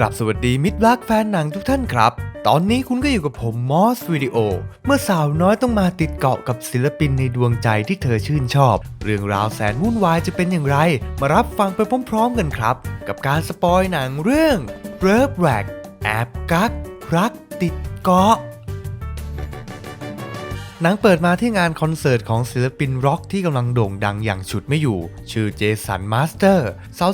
กลับสวัสดีมิตรรักแฟนหนังทุกท่านครับ ตอนนี้คุณก็อยู่กับผมมอสวิดีโอ เมื่อสาวน้อยต้องมาติดเกาะกับศิลปินในดวงใจที่เธอชื่นชอบ เรื่องราวแสนวุ่นวายจะเป็นอย่างไร มารับฟังไปพร้อมๆกันครับ กับการสปอยหนังเรื่อง b r ร b แรกแอบกักรักติดเกาะหนังเปิดมาที่งานคอนเสิร์ตของศิลปินร็อกที่กำลังโด่งดังอย่างฉุดไม่อยู่ ชื่อเจสันมาสเตอร์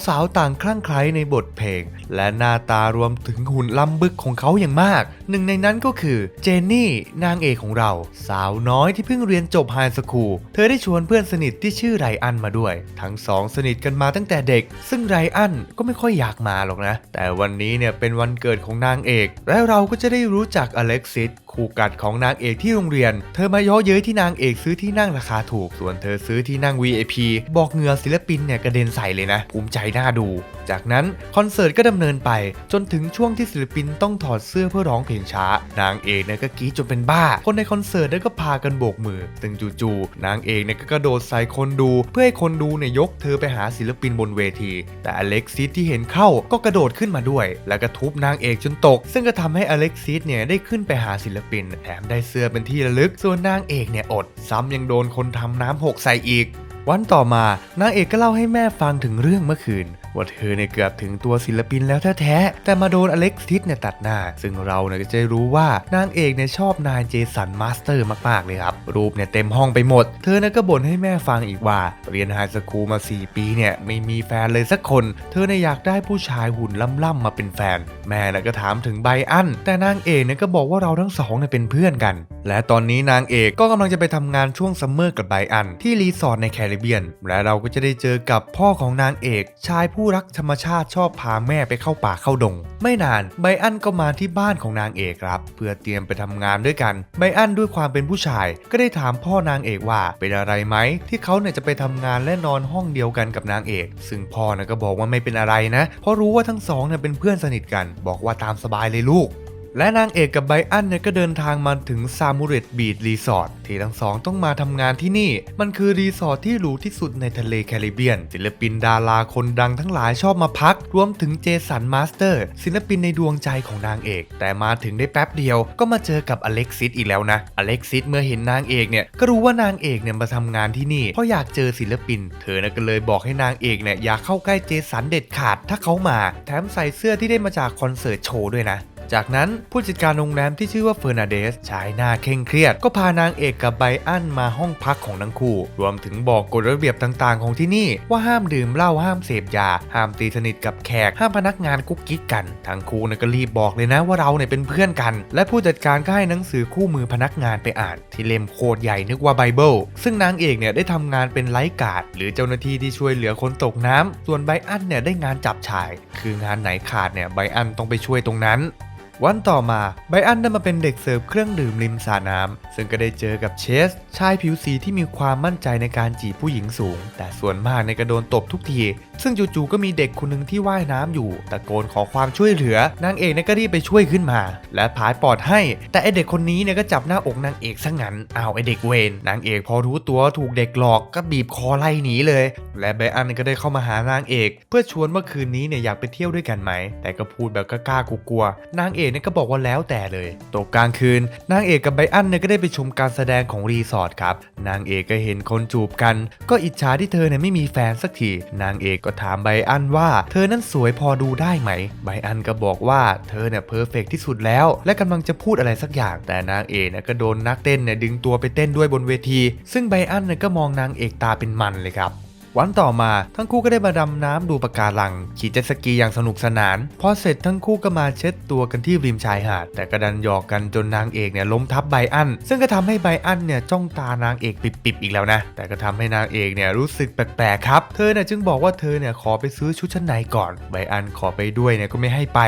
สาวๆ ต่างคลั่งไคล้ในบทเพลงและหน้าตารวมถึงหุ่นล้ำบึกของเขาอย่างมาก หนึ่งในนั้นก็คือเจนนี่นางเอกของเรา สาวน้อยที่เพิ่งเรียนจบไฮสคูลเธอได้ชวนเพื่อนสนิทที่ชื่อไรอันมาด้วย ทั้งสองสนิทกันมาตั้งแต่เด็ก ซึ่งไรอันก็ไม่ค่อยอยากมาหรอกนะ แต่วันนี้เนี่ยเป็นวันเกิดของนางเอก และเราก็จะได้รู้จักอเล็กซิสคู่กัดของนางเอกที่โรงเรียน เธอมาย่อเย้ยที่นางเอกซื้อที่นั่งราคาถูก ส่วนเธอซื้อที่นั่ง VIP บอกเหงื่อศิลปินเนี่ยกระเด็นใส่เลยนะ ภูมิใจน่าดูจากนั้นคอนเสิร์ตก็ดำเนินไปจนถึงช่วงที่ศิลปินต้องถอดเสื้อเพื่อร้องเพลงช้า นางเอกเนี่ยก็กรี๊ดจนเป็นบ้า คนในคอนเสิร์ตเนี่ยก็พากันโบกมือซึ่งจู่ๆนางเอกเนี่ยก็กระโดดใส่คนดู เพื่อให้คนดูเนี่ยยกเธอไปหาศิลปินบนเวที แต่อเล็กซิสที่เห็นเข้าก็กระโดดขึ้นมาด้วย แล้วก็ทุบนางเอกจนตก ซึ่งก็ทำให้อเล็กซิสเนี่ยได้ขึ้นไปหาศิลปิน แถมได้เสื้อเป็นที่ระลึก ส่วนนางเอกเนี่ยอด ซ้ำยังโดนคนทำน้ำหกใส่อีก วันต่อมานางเอกก็เล่าให้แม่ฟังถึงเรื่องเมื่อคืน ว่าเธอเนี่ยเกือบถึงตัวศิลปินแล้วแท้ๆแต่มาโดนอเล็กซิสเนี่ยตัดหน้า ซึ่งเราเนี่ยก็จะรู้ว่านางเอกเนี่ยชอบนายเจสันมาสเตอร์มากๆเลยครับรูปเนี่ยเต็มห้องไปหมด เธอเนี่ยก็บ่นให้แม่ฟังอีกว่า เรียนไฮสคูลมา 4 ปีเนี่ยไม่มีแฟนเลยสักคน เธอเนี่ยอยากได้ผู้ชายหุ่นล่ำๆมาเป็นแฟน แม่น่ะก็ถามถึงไบอันแต่นางเอกเนี่ยก็บอกว่าเราทั้งสองเนี่ยเป็นเพื่อนกัน และตอนนี้นางเอกก็กำลังจะไปทำงานช่วงซัมเมอร์กับไบอัน ที่รีสอร์ทในแคริบเบียน และเราก็จะได้เจอกับพ่อของนางเอก ชายผู้รักธรรมชาติชอบพาแม่ไปเข้าป่าเข้าดง ไม่นานไบอันก็มาที่บ้านของนางเอกครับ เพื่อเตรียมไปทำงานด้วยกันไบอันด้วยความเป็นผู้ชาย ก็ได้ถามพ่อนางเอกว่าเป็นอะไรไหมที่เขาเนี่ยจะไปทำงานและนอนห้องเดียวกันกับนางเอก ซึ่งพ่อเนี่ยก็บอกว่าไม่เป็นอะไรนะ เพราะรู้ว่าทั้งสองเนี่ยเป็นเพื่อนสนิทกัน บอกว่าตามสบายเลยลูก และนางเอกกับไบอันเนี่ยก็เดินทางมาถึงซามูเรตบีดรีสอร์ทที่ทั้งสองต้องมาทำงานที่นี่ มันคือรีสอร์ทที่หรูที่สุดในทะเลแคริบเบียน ศิลปินดาราคนดังทั้งหลายชอบมาพัก รวมถึงเจสันมาสเตอร์ ศิลปินในดวงใจของนางเอก แต่มาถึงได้แป๊บเดียวก็มาเจอกับอเล็กซิสอีกแล้วนะ อเล็กซิสเมื่อเห็นนางเอกเนี่ยก็รู้ว่านางเอกเนี่ยมาทำงานที่นี่เพราะอยากเจอศิลปิน เธอน่ะก็เลยบอกให้นางเอกเนี่ยอย่าเข้าใกล้เจสันเด็ดขาดถ้าเขามา แถมใส่เสื้อที่ได้มาจากคอนเสิร์ตโชว์ด้วยนะ จากนั้นผู้จัดการโรงแรมที่ชื่อว่าเฟอร์นาเดสชายหน้าเคร่งเครียด ก็พานางเอกกับไบอันมาห้องพักของทั้งคู่ รวมถึงบอกกฎระเบียบต่างๆ ของที่นี่ ว่าห้ามดื่มเหล้าห้ามเสพยา ห้ามตีสนิทกับแขก ห้ามพนักงานกุ๊กกิ๊กกันทั้งคู่เนี่ยก็รีบบอกเลยนะว่าเราเนี่ยเป็นเพื่อนกัน และผู้จัดการก็ให้หนังสือคู่มือพนักงานไปอ่าน ที่เล่มโคตรใหญ่นึกว่าไบเบิลซึ่งนางเอกเนี่ยได้ทำงานเป็นไลฟ์การ์ดหรือเจ้าหน้าที่ที่ช่วยเหลือคนตกน้ำส่วนไบอันเนี่ยได้งานจับชาย คืองานไหนขาดเนี่ยไบอันต้องไปช่วยตรงนั้น วันต่อมาไบอันได้มาเป็นเด็กเสิร์ฟเครื่องดื่มริมสระน้ำซึ่งก็ได้เจอกับเชส ชายผิวสีที่มีความมั่นใจในการจีบผู้หญิงสูง แต่ส่วนมากในกระโดนตบทุกทีซึ่งจู่ๆก็มีเด็กคนหนึ่งที่ว่ายน้ำอยู่ตะโกนขอความช่วยเหลือนางเอกเนี่ยก็รีบไปช่วยขึ้นมา และผายปอดให้ แต่ไอเด็กคนนี้เนี่ยก็จับหน้าอกนางเอกซะงั้นอ้าวไอเด็กเวนนางเอกพอรู้ตัวถูกเด็กหลอกก็บีบคอไล่หนีเลย และไบอันก็ได้เข้ามาหานางเอก เพื่อชวนเมื่อคืนนี้เนี่ยอยากไปเที่ยวด้วยกันไหม แต่ก็พูดแบบกล้ากลัวๆนางเอกเนี่ยก็บอกว่าแล้วแต่เลยตกกลางคืน นางเอกกับไบอันเนี่ยก็ได้ไปชมการแสดงของรีสอร์ทครับนางเอกก็เห็นคนจูบกัน ก็อิจฉาที่เธอเนี่ยไม่มีแฟนสักทีนางเอกก็ถามไบอันว่า เธอนั้นสวยพอดูได้ไหม ไบอันก็บอกว่าเธอเนี่ยเพอร์เฟกที่สุดแล้ว และกำลังจะพูดอะไรสักอย่างแต่นางเอกเนี่ยก็โดนนักเต้นเนี่ยดึงตัวไปเต้นด้วยบนเวที ซึ่งไบอันเนี่ยก็มองนางเอกตาเป็นมันเลยครับ วันต่อมาทั้งคู่ก็ได้มาดำน้ำดูปะการัง ขี่เจ็ตสกีอย่างสนุกสนาน พอเสร็จทั้งคู่ก็มาเช็ดตัวกันที่ริมชายหาด แต่ก็ดันหยอกกันจนนางเอกเนี่ยล้มทับไบอัน ซึ่งก็ทำให้ไบอันเนี่ยจ้องตานางเอกปิบๆอีกแล้วนะ แต่ก็ทำให้นางเอกเนี่ยรู้สึกแปลกๆครับ เธอเนี่ยจึงบอกว่าเธอเนี่ยขอไปซื้อชุดชั้นในก่อน ไบอันขอไปด้วยเนี่ยก็ไม่ให้ไป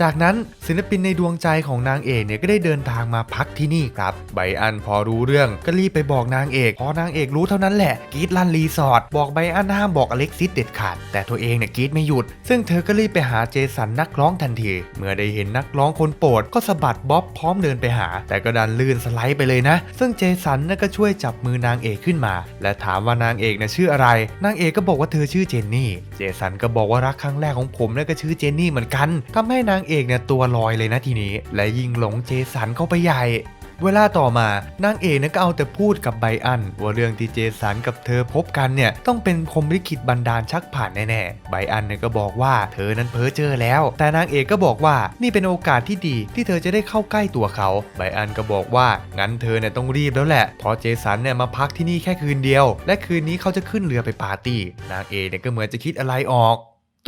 จากนั้นศิลปินในดวงใจของนางเอกเนี่ยก็ได้เดินทางมาพักที่นี่ครับไบอันพอรู้เรื่องก็รีบไปบอกนางเอก พอนางเอกรู้เท่านั้นแหละกีดลั่นรีสอร์ทบอกไบอันห้ามบอกอเล็กซิสเด็ดขาด แต่ตัวเองเนี่ยกรีดไม่หยุด ซึ่งเธอก็รีบไปหาเจสันนักร้องทันที เมื่อได้เห็นนักร้องคนโปรดก็สะบัดบ๊อบพร้อมเดินไปหา แต่ก็ดันลื่นสไลด์ไปเลยนะ ซึ่งเจสันน่ก็ช่วยจับมือนางเอกขึ้นมา และถามว่านางเอกน่ะชื่ออะไร นางเอกก็บอกว่าเธอชื่อเจนนี่ เจสันก็บอกว่ารักครั้งแรกของผมน่ะก็ชื่อเจนนี่เหมือนกันทำให้นางางเอกเนี่ยตัวลอยเลยนะทีนี้ และยิ่งหลงเจสันเข้าไปใหญ่ เวลาต่อมานางเอกเนั้นก็เอาแต่พูดกับไบอัน ว่าเรื่องที่เจสันกับเธอพบกันเนี่ยต้องเป็นพรหมลิขิตบันดาลชักผ่านแน่ๆไบอันเนี่ยก็บอกว่าเธอนั้นเพ้อเจอแล้ว แต่นางเอกก็บอกว่านี่เป็นโอกาสที่ดีที่เธอจะได้เข้าใกล้ตัวเขาไบอันก็บอกว่างั้นเธอเนี่ยต้องรีบแล้วแหละเพราะเจสันเนี่ยมาพักที่นี่แค่คืนเดียว และคืนนี้เขาจะขึ้นเรือไปปาร์ตี้นางเอกเนี่ยก็เหมือนจะคิดอะไรออก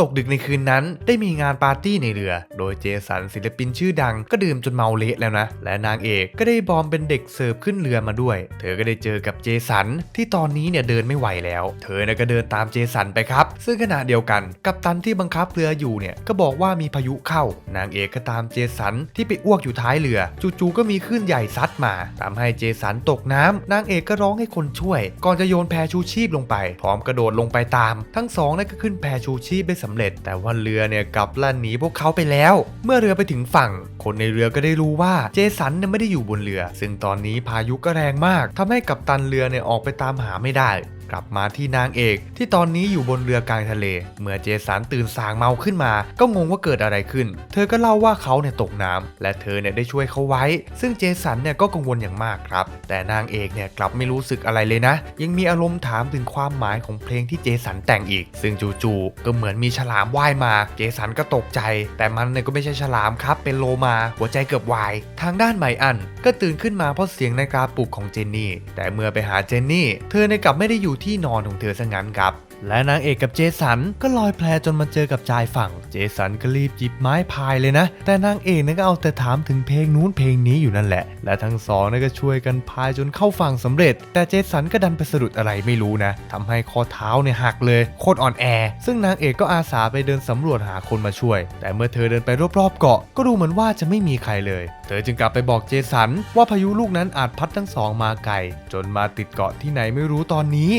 ตกดึกในคืนนั้นได้มีงานปาร์ตี้ในเรือ โดยเจสันศิลปินชื่อดังก็ดื่มจนเมาเละแล้วนะ และนางเอกก็ได้บอมเป็นเด็กเสิร์ฟขึ้นเรือมาด้วย เธอก็ได้เจอกับเจสันที่ตอนนี้เนี่ยเดินไม่ไหวแล้ว เธอเนี่ยก็เดินตามเจสันไปครับ ซึ่งขณะเดียวกันกัปตันที่บังคับเรืออยู่เนี่ยก็บอกว่ามีพายุเข้า นางเอกก็ตามเจสันที่ไปอ้วกอยู่ท้ายเรือจู่ๆก็มีคลื่นใหญ่ซัดมาทำให้เจสันตกน้ำนางเอกก็ร้องให้คนช่วย ก่อนจะโยนแพชูชีพลงไป พร้อมกระโดดลงไปตาม ทั้งสองนั่นก็ขึ้นแพชูชีพได้สำเร็จ แต่ว่าเรือเนี่ยกลับลั่นหนีพวกเขาไปแล้ว เมื่อเรือไปถึงฝั่ง คนในเรือก็ได้รู้ว่าเจสันเนี่ยไม่ได้อยู่บนเรือ ซึ่งตอนนี้พายุก็แรงมากทำให้กัปตันเรือเนี่ยออกไปตามหาไม่ได้ กลับมาที่นางเอก ที่ตอนนี้อยู่บนเรือกลางทะเล เมื่อเจสันตื่นสางเมาขึ้นมา ก็งงว่าเกิดอะไรขึ้น เธอก็เล่าว่าเขาเนี่ยตกน้ำและเธอเนี่ยได้ช่วยเขาไว้ ซึ่งเจสันเนี่ยก็กังวลอย่างมากครับ แต่นางเอกเนี่ยกลับไม่รู้สึกอะไรเลยนะ ยังมีอารมณ์ถามถึงความหมายของเพลงที่เจสันแต่งอีก ซึ่งจู่ๆก็เหมือนมีฉลามว่ายมา เจสันก็ตกใจ แต่มันเนี่ยก็ไม่ใช่ฉลามครับเป็นโลมา หัวใจเกือบวาย ทางด้านไมอัน ก็ตื่นขึ้นมาเพราะเสียงนาฬิกาปลุกของเจนนี่ แต่เมื่อไปหาเจนนี่ เธอเนี่ยกลับไม่ได้อยู่ที่นอนของเธอซะงั้นครับ และนางเอกกับเจสันก็ลอยแพจนมาเจอกับชายฝั่ง เจสันก็รีบจิบไม้พายเลยนะ แต่นางเอกนั้นก็เอาแต่ถามถึงเพลงนู้นเพลงนี้อยู่นั่นแหละ และทั้งสองนั้นก็ช่วยกันพายจนเข้าฝั่งสำเร็จ แต่เจสันก็ดันไปสะดุดอะไรไม่รู้นะทำให้ข้อเท้าเนี่ยหักเลยโคตรอ่อนแอ ซึ่งนางเอกก็อาสาไปเดินสำรวจหาคนมาช่วย แต่เมื่อเธอเดินไปรอบๆเกาะ ก็ดูเหมือนว่าจะไม่มีใครเลย เธอจึงกลับไปบอกเจสันว่าพายุลูกนั้นอาจพัดทั้งสองมาไกลจนมาติดเกาะที่ไหนไม่รู้ตอนนี้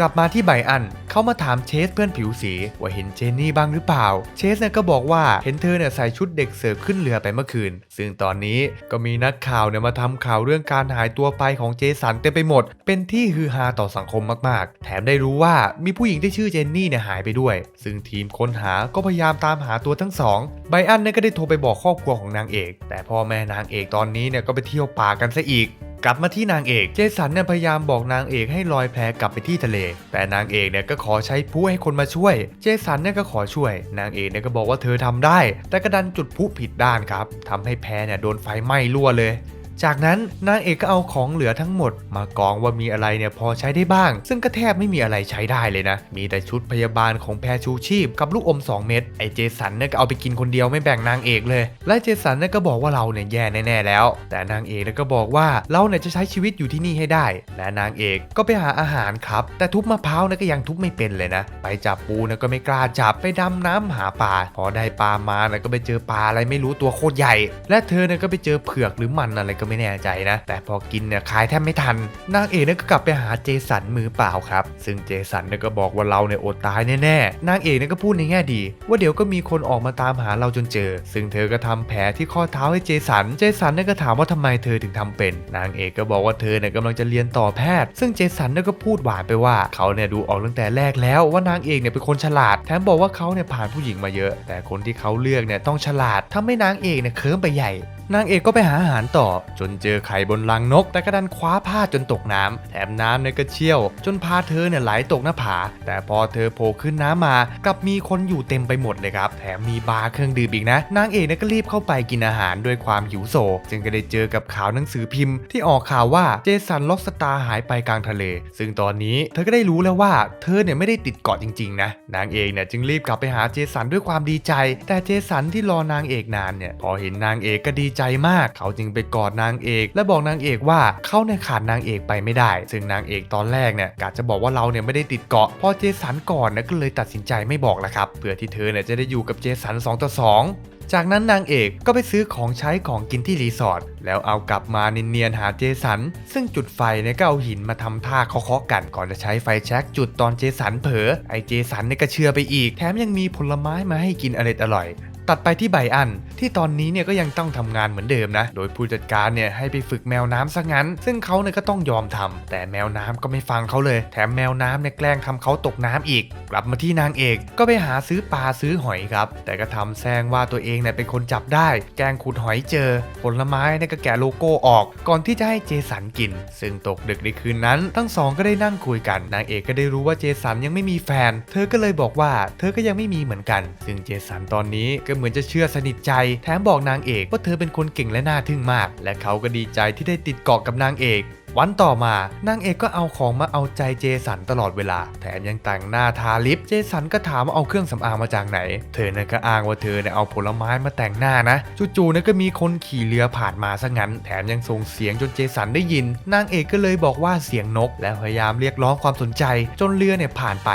กลับมาที่ไบอันเขามาถามเชสเพื่อนผิวสีว่าเห็นเจนนี่บ้างหรือเปล่า เชสเนี่ยก็บอกว่าเห็นเธอเนี่ยใส่ชุดเด็กเสิร์ฟขึ้นเรือไปเมื่อคืน ซึ่งตอนนี้ก็มีนักข่าวเนี่ยมาทำข่าวเรื่องการหายตัวไปของเจสันเต็มไปหมด เป็นที่ฮือฮาต่อสังคมมากๆ แถมได้รู้ว่ามีผู้หญิงที่ชื่อเจนนี่เนี่ยหายไปด้วย ซึ่งทีมค้นหาก็พยายามตามหาตัวทั้งสองไบอันเนี่ยก็ได้โทรไปบอกครอบครัวของนางเอก แต่พ่อแม่นางเอกตอนนี้เนี่ยก็ไปเที่ยวป่ากันซะอีก กลับมาที่นางเอก เจสันเนี่ยพยายามบอกนางเอกให้ลอยแพกลับไปที่ทะเล แต่นางเอกเนี่ยก็ขอใช้ผู้ให้คนมาช่วย เจสันเนี่ยก็ขอช่วย นางเอกเนี่ยก็บอกว่าเธอทำได้ แต่ก็ดันจุดพลุผิดด้านครับทำให้แพเนี่ยโดนไฟไหม้รั่วเลย จากนั้นนางเอกก็เอาของเหลือทั้งหมด มากองว่ามีอะไรเนี่ยพอใช้ได้บ้าง ซึ่งก็แทบไม่มีอะไรใช้ได้เลยนะ มีแต่ชุดพยาบาลของแพรชูชีพกับลูกอม 2 เม็ดไอเจสันเนี่ยก็เอาไปกินคนเดียวไม่แบ่งนางเอกเลย และเจสันเนี่ยก็บอกว่าเราเนี่ยแย่แน่ๆแล้ว แต่นางเอกเนี่ยก็บอกว่าเราเนี่ยจะใช้ชีวิตอยู่ที่นี่ให้ได้ และนางเอกก็ไปหาอาหารครับ แต่ทุบมะพร้าวเนี่ยก็ยังทุบไม่เป็นเลยนะ ไปจับปูเนี่ยก็ไม่กล้าจับไปดำน้ำหาปลาพอได้ปลามาเนี่ยก็ไปเจอปลาอะไรไม่รู้ตัวโคตรใหญ่ และเธอเนี่ยก็ไปเจอเผือกหรือมันอะไรก็ไม่แน่ใจนะ แต่พอกินเนี่ยคายแทบไม่ทัน นางเอกเนี่ยก็กลับไปหาเจสันมือเปล่าครับ ซึ่งเจสันเนี่ยก็บอกว่าเราเนี่ยอดตายแน่ๆ นางเอกเนี่ยก็พูดในแง่ดี ว่าเดี๋ยวก็มีคนออกมาตามหาเราจนเจอ ซึ่งเธอก็ทำแผลที่ข้อเท้าให้เจสัน เจสันเนี่ยก็ถามว่าทำไมเธอถึงทำเป็น นางเอกก็บอกว่าเธอเนี่ยกำลังจะเรียนต่อแพทย์ ซึ่งเจสันเนี่ยก็พูดหวานไปว่าเขาเนี่ยดูออกตั้งแต่แรกแล้วว่านางเอกเนี่ยเป็นคนฉลาด แถมบอกว่าเขาเนี่ยผ่านผู้หญิงมาเยอะ แต่คนที่เขาเลือกเนี่ยต้องฉลาดทำให้นางเอกเนี่ยเคิร์มไปใหญ่ นางเอกก็ไปหาอาหารต่อ จนเจอไข่บนรังนก แต่ก็ดันคว้าพลาจนตกน้ำแถมน้ำเนี่ยก็เชี่ยว จนพาเธอเนี่ยไหลตกหน้าผา แต่พอเธอโผล่ขึ้นน้ำมากลับมีคนอยู่เต็มไปหมดเลยครับ แถมมีบาร์เครื่องดื่มอีกนะ นางเอกเนี่ยก็รีบเข้าไปกินอาหารด้วยความหิวโซ จึงก็ได้เจอกับข่าวหนังสือพิมพ์ ที่ออกข่าวว่าเจสันล็อกสตาร์หายไปกลางทะเล ซึ่งตอนนี้เธอก็ได้รู้แล้วว่าเธอเนี่ยไม่ได้ติดเกาะจริงๆนะนางเอกเนี่ยจึงรีบกลับไปหาเจสันด้วยความดีใจ แต่เจสันที่รอนางเอกนานเนี่ยพอเห็นนางเอกก็ดีใจมาก เขาจึงไปกอดนางเอก และบอกนางเอกว่าเขาเนี่ยขาดนางเอกไปไม่ได้ ซึ่งนางเอกตอนแรกเนี่ยกะจะบอกว่าเราเนี่ยไม่ได้ติดเกาะพอเจสันก่อนนะก็เลยตัดสินใจไม่บอกละครับเพื่อที่เธอเนี่ยจะได้อยู่กับเจสัน2ต่อ2จากนั้นนางเอกก็ไปซื้อของใช้ของกินที่รีสอร์ทแล้วเอากลับมาเนียนๆหาเจสัน ซึ่งจุดไฟเนี่ยก็เอาหินมาทำท่าเคาะๆกัน ก่อนจะใช้ไฟแช็กจุดตอนเจสันเผลอไอเจสันเนี่ยก็เชื่อไปอีก แถมยังมีผลไม้มาให้กินอร่อยอร่อยๆ ตัดไปที่ไบอัน ที่ตอนนี้เนี่ยก็ยังต้องทำงานเหมือนเดิมนะ โดยผู้จัดการเนี่ยให้ไปฝึกแมวน้ำซะงั้น ซึ่งเขาเนี่ยก็ต้องยอมทำแต่แมวน้ำก็ไม่ฟังเขาเลย แถมแมวน้ำเนี่ยแกล้งทำเขาตกน้ำอีก กลับมาที่นางเอกก็ไปหาซื้อปลาซื้อหอยครับ แต่ก็ทำแซงว่าตัวเองเนี่ยเป็นคนจับได้ แกล้งขุดหอยเจอ ผลไม้เนี่ยก็แกะโลโก้ออก ก่อนที่จะให้เจสันกิน ซึ่งตกดึกในคืนนั้น ทั้งสองก็ได้นั่งคุยกัน นางเอกก็ได้รู้ว่าเจสันยังไม่มีแฟน เธอก็เลยบอกว่า เธอก็ยังไม่มีเหมือนกัน ซึ่งเจสันตอนนี้ก็เหมือนจะเชื่อสนิทใจ แถมบอกนางเอกว่าเธอเป็นคนเก่งและน่าทึ่งมาก และเขาก็ดีใจที่ได้ติดเกาะกับนางเอกวันต่อมานางเอกก็เอาของมาเอาใจเจสันตลอดเวลา แถมยังแต่งหน้าทาลิป เจสันก็ถามว่าเอาเครื่องสำอางมาจากไหน เธอเนี่ยก็อ้างว่าเธอเนี่ยเอาผลไม้มาแต่งหน้านะ จู่ๆเนี่ยก็มีคนขี่เรือผ่านมาซะงั้น แถมยังส่งเสียงจนเจสันได้ยิน นางเอกก็เลยบอกว่าเสียงนก และพยายามเรียกร้องความสนใจ จนเรือเนี่ยผ่านไป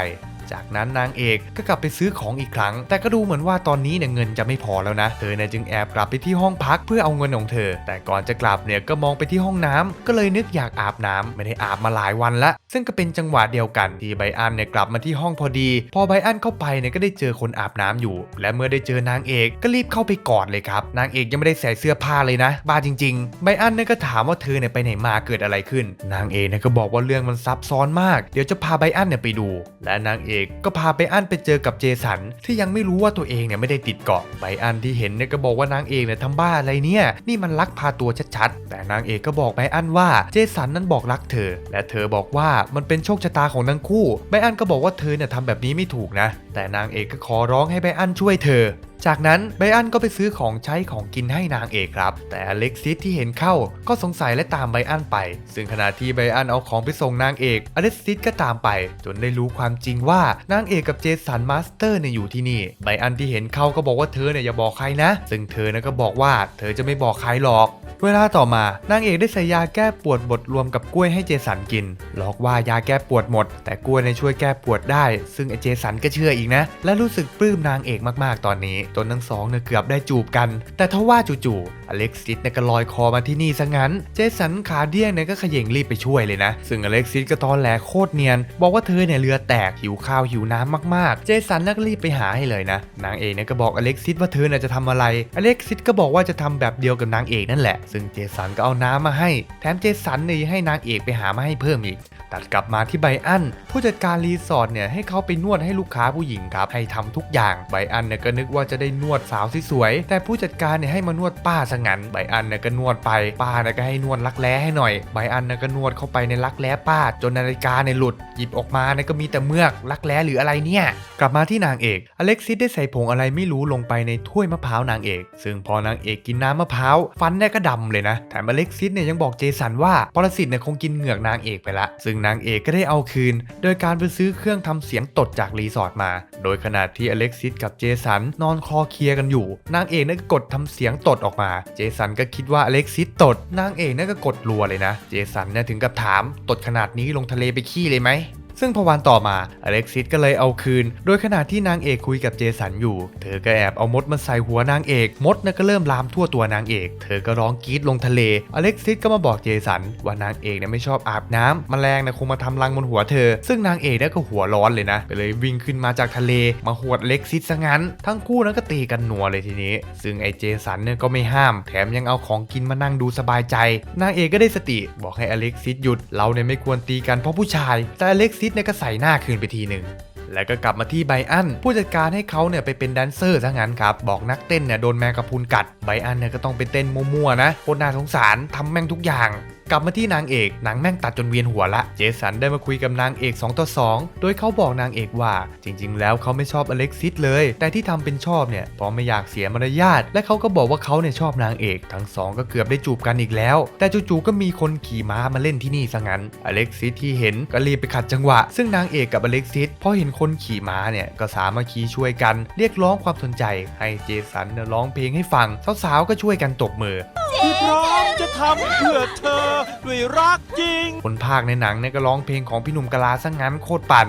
จากนั้นนางเอกก็กลับไปซื้อของอีกครั้ง แต่ก็ดูเหมือนว่าตอนนี้เนี่ยเงินจะไม่พอแล้วนะ เธอเนี่ยจึงแอบกลับไปที่ห้องพักเพื่อเอาเงินของเธอ แต่ก่อนจะกลับเนี่ยก็มองไปที่ห้องน้ำก็เลยนึกอยากอาบน้ำไม่ได้อาบมาหลายวันละ ซึ่งก็เป็นจังหวะเดียวกันที่ไบอันเนี่ยกลับมาที่ห้องพอดี พอไบอันเข้าไปเนี่ยก็ได้เจอคนอาบน้ำอยู่ และเมื่อได้เจอนางเอกก็รีบเข้าไปกอดเลยครับ นางเอกยังไม่ได้ใส่เสื้อผ้าเลยนะ บ้าจริงๆไบอันเนี่ยก็ถามว่าเธอเนี่ยไปไหนมาเกิดอะไรขึ้น นางเอกเนี่ยก็บอกว่าเรื่องมันซับซ้อนมาก เดี๋ยวจะพาไบอันเนี่ยไปดู และนางเอกก็พาไปอันไปเจอกับเจสันที่ยังไม่รู้ว่าตัวเองเนี่ยไม่ได้ติดเกาะไบอันที่เห็นเนี่ยก็บอกว่านางเอกเนี่ยทำบ้าอะไรเนี่ยนี่มันลักพาตัวชัดๆแต่นางเอกก็บอกไบอันว่าเจสันนั้นบอกรักเธอ และเธอบอกว่ามันเป็นโชคชะตาของทั้งคู่ไบอันก็บอกว่าเธอเนี่ยทำแบบนี้ไม่ถูกนะ แต่นางเอกก็ขอร้องให้ไบอันช่วยเธอ จากนั้นไบอันก็ไปซื้อของใช้ของกินให้นางเอกครับ แต่อเล็กซิสที่เห็นเข้าก็สงสัยและตามไบอันไป ซึ่งขณะที่ไบอันเอาของไปส่งนางเอกอเล็กซิสก็ตามไป จนได้รู้ความจริงว่านางเอกกับเจสันมาสเตอร์เนี่ยอยู่ที่นี่ไบอันที่เห็นเข้าก็บอกว่าเธอเนี่ยอย่าบอกใครนะ ซึ่งเธอนะก็บอกว่าเธอจะไม่บอกใครหรอกเวลาต่อมานางเอกได้ใส่ยาแก้ปวดบดรวมกับกล้วยให้เจสันกิน หลอกว่ายาแก้ปวดหมด แต่กล้วยในยช่วยแก้ปวดได้ ซึ่งเจสันก็เชื่ออีกนะ และรู้สึกปลื้มนางเอกมากๆตอนนี้จนทั้งสองเนี่ยเกือบได้จูบกัน แต่ทว่าจู่ๆอเล็กซิสเนี่ยก็ลอยคอมาที่นี่ซะงั้น เจสันขาเดี้ยงเนี่ยก็เขย่งรีบไปช่วยเลยนะ ซึ่งอเล็กซิสก็ตอนแหลโคตรเนียน บอกว่าเธอเนี่ยเรือแตกหิวข้าวหิวน้ำมากๆ เจสันน่ะก็รีบไปหาให้เลยนะ นางเอกเนี่ยก็บอกอเล็กซิสว่าเธอเนี่ยจะทำอะไร อเล็กซิสก็บอกว่าจะทำแบบเดียวกับนางเอกนั่นแหละ ซึ่งเจสันก็เอาน้ำมาให้ แถมเจสันเนี่ยให้นางเอกไปหามาให้เพิ่มอีก ตัดกลับมาที่ไบอันผู้จัดการรีสอร์ทเนี่ยให้เขาไปนวดให้ลูกค้าผู้หญิงครับให้ทำทุกอย่างไบอันเนี่ยก็นึกว่าจะได้นวดสาวสวยๆแต่ผู้จัดการเนี่ยให้มานวดป้าซะงั้นไบอันเนี่ยก็นวดไปป้าเนี่ยก็ให้นวดรักแร้ให้หน่อยไบอันเนี่ยก็นวดเข้าไปในรักแร้ป้า จนนาฬิกาเนี่ยหลุดหยิบออกมาเนี่ยก็มีแต่เมือกรักแร้หรืออะไรเนี่ยกลับมาที่นางเอกอเล็กซิสได้ใส่ผงอะไรไม่รู้ลงไปในถ้วยมะพร้าวนางเอก ซึ่งพอนางเอกกินน้ำมะพร้าวฟันเนี่ยก็ดำเลยนะแถมอเล็กซิสเนี่ยยังบอกเจสันว่าปรสิตเนี่ยคงกินเหงือกนางเอกไปละซึ่งนางเอกก็ได้เอาคืน โดยการไปซื้อเครื่องทำเสียงตดจากรีสอร์ทมา โดยขณะที่อเล็กซิสกับเจสันนอนคอเคลียร์กันอยู่ นางเอกนั่นก็กดทำเสียงตดออกมา เจสันก็คิดว่าอเล็กซิสตด นางเอกนั่นก็กดรัวเลยนะ เจสันเนี่ยถึงกับถาม ตดขนาดนี้ลงทะเลไปขี้เลยไหม ซึ่งพอวันต่อมาอเล็กซิสก็เลยเอาคืน โดยขณะที่นางเอกคุยกับเจสันอยู่ เธอก็แอบเอามดมาใส่หัวนางเอก มดนี่ยก็เริ่มลามทั่วตัวนางเอก เธอก็ร้องกรีดลงทะเล อเล็กซิสก็มาบอกเจสันว่านางเอกเนี่ยไม่ชอบอาบน้ำแมลงเนี่ยคงมาทำรังบนหัวเธอ ซึ่งนางเอกเนี่ยก็หัวร้อนเลยนะก็เลยวิ่งขึ้นมาจากทะเล มาหวดเล็กซิสซะงั้น ทั้งคู่นั้นก็ตีกันหนัวเลยทีนี้ ซึ่งไอเจสันเนี่ยก็ไม่ห้าม แถมยังเอาของกินมานั่งดูสบายใจ นางเอกก็ได้สติบอกให้อเล็กซิสหยุด เราเนี่ยไม่ควรตีกันเพราะผู้ชาย แต่อเล็กซิดเนี่ยก็ใส่หน้าคืนไปทีหนึ่งแล้วก็กลับมาที่ไบอันผู้จัดการให้เขาเนี่ยไปเป็นแดนเซอร์ซะงั้นครับ บอกนักเต้นเนี่ยโดนแมงกะพรุนกัดไบอันเนี่ยก็ต้องไปเต้นมั่วๆนะโคตรน่าสงสารทำแม่งทุกอย่าง กลับมาที่นางเอกหนังแม่งตัดจนเวียนหัวละ เจสันได้มาคุยกับนางเอก2ต่อ2 โดยเขาบอกนางเอกว่า จริง ๆ แล้วเขาไม่ชอบอเล็กซิสเลย แต่ที่ทำเป็นชอบเนี่ยเพราะไม่อยากเสียมารยาทและเขาก็บอกว่าเขาเนี่ยชอบนางเอก ทั้งสองก็เกือบได้จูบกันอีกแล้ว แต่จู่ๆก็มีคนขี่ม้ามาเล่นที่นี่ซะงั้นอเล็กซิสที่เห็นก็รีบไปขัดจังหวะ ซึ่งนางเอกกับอเล็กซิสพอเห็นคนขี่ม้าเนี่ยก็สามัคคีช่วยกัน เรียกร้องความสนใจ ให้เจสันเนี่ยร้องเพลงให้ฟังสาวๆก็ช่วยกันตบมือที่พร้อมจะทำเพื่อเธอด้วยรักจริง คนภาคในหนังเนี่ยก็ร้องเพลงของพี่หนุ่มกะลาซะงั้นโคตรปั่น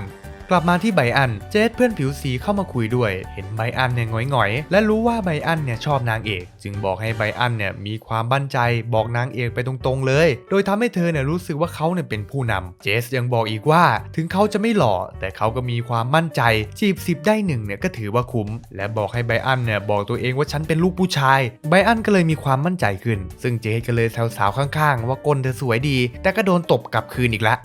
กลับมาที่ไบอัน เจสเพื่อนผิวสีเข้ามาคุยด้วย เห็นไบอันเนี่ยหงอยๆ และรู้ว่าไบอันเนี่ยชอบนางเอก จึงบอกให้ไบอันเนี่ยมีความบั่นใจบอกนางเอกไปตรงๆเลย โดยทำให้เธอเนี่ยรู้สึกว่าเขาเนี่ยเป็นผู้นำเจสยังบอกอีกว่า ถึงเขาจะไม่หล่อ แต่เขาก็มีความมั่นใจจีบสิบได้หนึ่งเนี่ยก็ถือว่าคุ้ม และบอกให้ไบอันเนี่ยบอกตัวเองว่าฉันเป็นลูกผู้ชาย ไบอันก็เลยมีความมั่นใจขึ้น ซึ่งเจสก็เลยแซวสาวข้างๆ ว่าก้นเธอสวยดี แต่ก็โดนตบกลับคืนอีกและ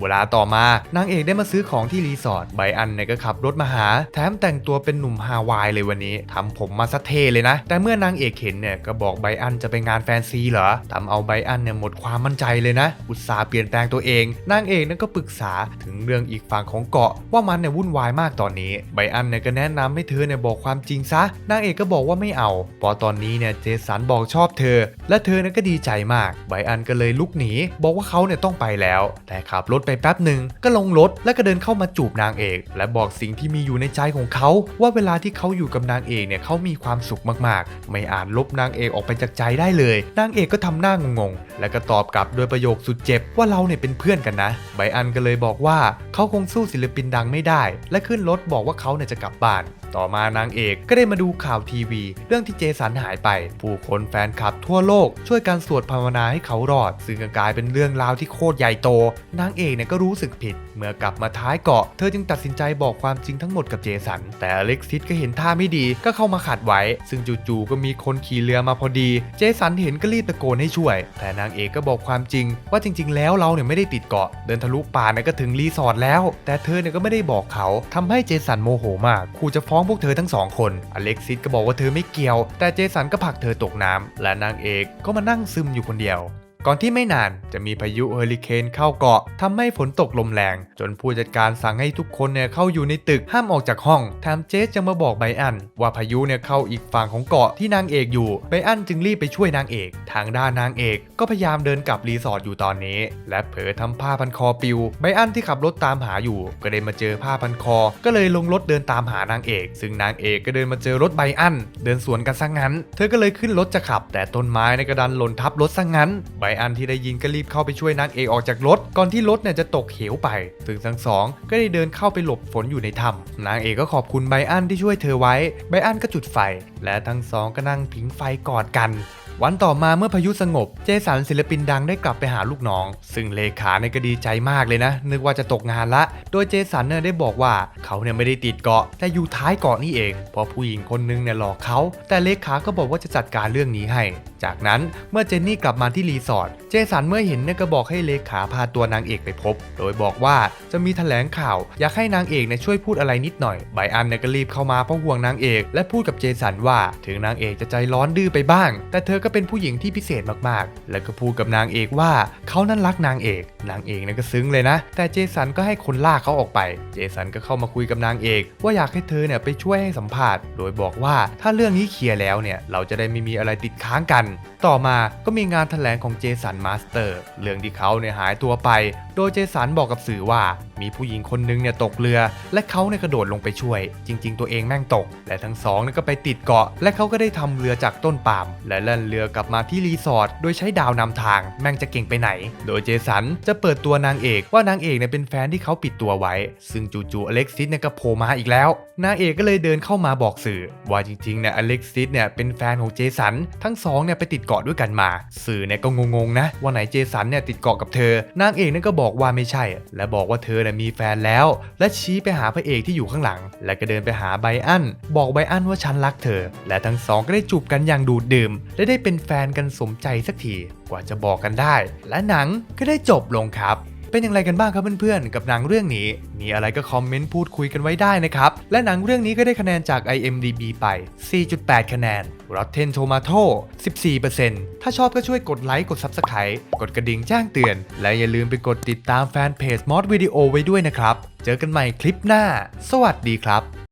เวลาต่อมานางเอกได้มาซื้อของที่รีสอร์ทไบอันเนี่ยก็ขับรถมาหา แถมแต่งตัวเป็นหนุ่มฮาวายเลยวันนี้ทำผมมาซะเทเลยนะ แต่เมื่อนางเอกเห็นเนี่ยก็บอกไบอันจะไปงานแฟนซีเหรอทำเอาไบอันเนี่ยหมดความมั่นใจเลยนะ อุตส่าห์เปลี่ยนแปลงตัวเอง นางเอกนั่นก็ปรึกษาถึงเรื่องอีกฝั่งของเกาะ ว่ามันเนี่ยวุ่นวายมากตอนนี้ไบอันเนี่ยก็แนะนำให้เธอเนี่ยบอกความจริงซะนางเอกก็บอกว่าไม่เอาเพอตอนนี้เนี่ยเจสันบอกชอบเธอ และเธอเนี่ยก็ดีใจมากไบอันก็เลยลุกหนี บอกว่าเขาเนี่ยต้องไปแล้ว แต่ขับรถไปแป๊บหนึ่งก็ลงรถและก็เดินเข้ามาจูบนางเอก และบอกสิ่งที่มีอยู่ในใจของเขาว่าเวลาที่เขาอยู่กับนางเอกเนี่ยเขามีความสุขมากๆ ไม่อาจลบนางเอกออกไปจากใจได้เลย นางเอกก็ทำหน้างงๆ และก็ตอบกลับด้วยประโยคสุดเจ็บว่าเราเนี่ยเป็นเพื่อนกันนะ ไบอันก็เลยบอกว่าเขาคงสู้ศิลปินดังไม่ได้ และขึ้นรถบอกว่าเขาเนี่ยจะกลับบ้าน ต่อมานางเอกก็ได้มาดูข่าวทีวี เรื่องที่เจสันหายไป ผู้คนแฟนคลับทั่วโลก ช่วยกันสวดภาวนาให้เขารอด ซึ่งก็กลายเป็นเรื่องราวที่โคตรใหญ่โต นางเอกเนี่ยก็รู้สึกผิด เมื่อกลับมาท้ายเกาะ เธอจึงตัดสินใจบอกความจริงทั้งหมดกับเจสัน แต่อเล็กซิสก็เห็นท่าไม่ดีก็เข้ามาขัดไว้ ซึ่งจู่ๆก็มีคนขี่เรือมาพอดี เจสันเห็นก็รีบตะโกนให้ช่วย แต่นางเอกก็บอกความจริง ว่าจริง ๆ แล้วเราเนี่ยไม่ได้ติดเกาะ เดินทะลุป่าเนี่ยก็ถึงรีสอร์ทแล้ว แต่เธอเนี่ยก็ไม่ได้บอกเขาทำให้เจสันโมโหมากขู่จะฟ้ององพวกเธอทั้งสองคนอเล็กซิสก็บอกว่าเธอไม่เกี่ยว แต่เจสันก็ผลักเธอตกน้ำและนางเอกก็มานั่งซึมอยู่คนเดียว ก่อนที่ไม่นานจะมีพายุเฮอริเคนเข้าเกาะทำให้ฝนตกลมแรง จนผู้จัดการสั่งให้ทุกคนเนี่ยเข้าอยู่ในตึกห้ามออกจากห้องแถมเจสจะมาบอกไบอัน ว่าพายุเนี่ยเข้าอีกฝั่งของเกาะที่นางเอกอยู่ไบอันจึงรีบไปช่วยนางเอก ทางด้านนางเอก ก็พยายามเดินกลับรีสอร์ทอยู่ตอนนี้ และเผลอทำผ้าพันคอปิวไบอันที่ขับรถตามหาอยู่ ก็ได้มาเจอผ้าพันคอ ก็เลยลงรถเดินตามหานางเอก ซึ่งนางเอกก็เดินมาเจอรถไบอัน เดินสวนกันซะงั้น เธอก็เลยขึ้นรถจะขับ แต่ต้นไม้ในกระดันหล่นทับรถซะงั้นไบอันที่ได้ยินก็รีบเข้าไปช่วยนางเอกออกจากรถ ก่อนที่รถเนี่ยจะตกเหวไป ซึ่งทั้งสองก็ได้เดินเข้าไปหลบฝนอยู่ในถ้ำนางเอกก็ขอบคุณไบอันที่ช่วยเธอไว้ ไบอันก็จุดไฟ และทั้งสองก็นั่งผิงไฟกอดกันวันต่อมาเมื่อพายุสงบ เจสันศิลปินดังได้กลับไปหาลูกน้อง ซึ่งเลขาเนี่ยก็ดีใจมากเลยนะ นึกว่าจะตกงานละ โดยเจสันเนี่ยได้บอกว่าเขาเนี่ยไม่ได้ติดเกาะ แต่อยู่ท้ายเกาะนี่เอง เพราะผู้หญิงคนนึงเนี่ยหลอกเขา แต่เลขาก็บอกว่าจะจัดการเรื่องนี้ให้ จากนั้นเมื่อเจนนี่กลับมาที่รีสอร์ทเจสันเมื่อเห็นเนี่ยก็บอกให้เลขาพาตัวนางเอกไปพบ โดยบอกว่าจะมีแถลงข่าว อยากให้นางเอกเนี่ยช่วยพูดอะไรนิดหน่อยไบอันเนี่ยก็รีบเข้ามาเพราะห่วงนางเอก และพูดกับเจสันว่าถึงนางเอกจะใจร้อนดื้อไปบ้าง แต่เธอก็เป็นผู้หญิงที่พิเศษมากๆ และก็พูดกับนางเอกว่าเขานั้นรักนางเอก นางเอกเนี่ยก็ซึ้งเลยนะ แต่เจสันก็ให้คนลากเขาออกไป เจสันก็เข้ามาคุยกับนางเอก ว่าอยากให้เธอเนี่ยไปช่วยให้สัมภาษณ์ โดยบอกว่าถ้าเรื่องนี้เคลียร์แล้วเนี่ยเราจะได้ไม่มีอะไรติดค้างกันต่อมาก็มีงานแถลงของเจสันมาสเตอร์เรื่องที่เขาเนี่ยหายตัวไป ดยเจสันบอกกับสื่อว่า มีผู้หญิงคนนึงเนี่ยตกเรือ และเขาเนี่ยกระโดดลงไปช่วย จริง ๆ ตัวเองแม่งตก และทั้งสองเนี่ยก็ไปติดเกาะ และเขาก็ได้ทำเรือจากต้นปาล์มและแล่นเรือกลับมาที่รีสอร์ทโดยใช้ดาวนำทาง แม่งจะเก่งไปไหน โดยเจสันจะเปิดตัวนางเอกว่านางเอกเนี่ยเป็นแฟนที่เขาปิดตัวไว้ ซึ่งจู่ๆอเล็กซิสเนี่ยก็โผล่มาอีกแล้ว นางเอกก็เลยเดินเข้ามาบอกสื่อ ว่าจริงๆเนี่ยอเล็กซิสเนี่ยเป็นแฟนของเจสันทั้งสองเนี่ยไปติดเกาะด้วยกันมา สื่อเนี่ยก็งงๆนะว่าไหนเจสันเนี่ยติดเกาะกับเธอนางเอกเนี่ยก็บอกบอกว่าไม่ใช่ และบอกว่าเธอเนี่ยมีแฟนแล้ว และชี้ไปหาพระเอกที่อยู่ข้างหลัง และก็เดินไปหาไบอัน บอกไบอันว่าฉันรักเธอ และทั้งสองก็ได้จูบกันอย่างดูดดื่ม และได้เป็นแฟนกันสมใจสักที กว่าจะบอกกันได้ และหนังก็ได้จบลงครับ เป็นอย่างไรกันบ้างครับเพื่อนๆ กับหนังเรื่องนี้ มีอะไรก็คอมเมนต์พูดคุยกันไว้ได้นะครับ และหนังเรื่องนี้ก็ได้คะแนนจาก IMDB ไป 4.8 คะแนน Rotten Tomato 14%ถ้าชอบก็ช่วยกดไลค์กด Subscribe กดกระดิ่งแจ้งเตือน และอย่าลืมไปกดติดตามแฟนเพจมอสวิดีโอไว้ด้วยนะครับ เจอกันใหม่คลิปหน้า สวัสดีครับ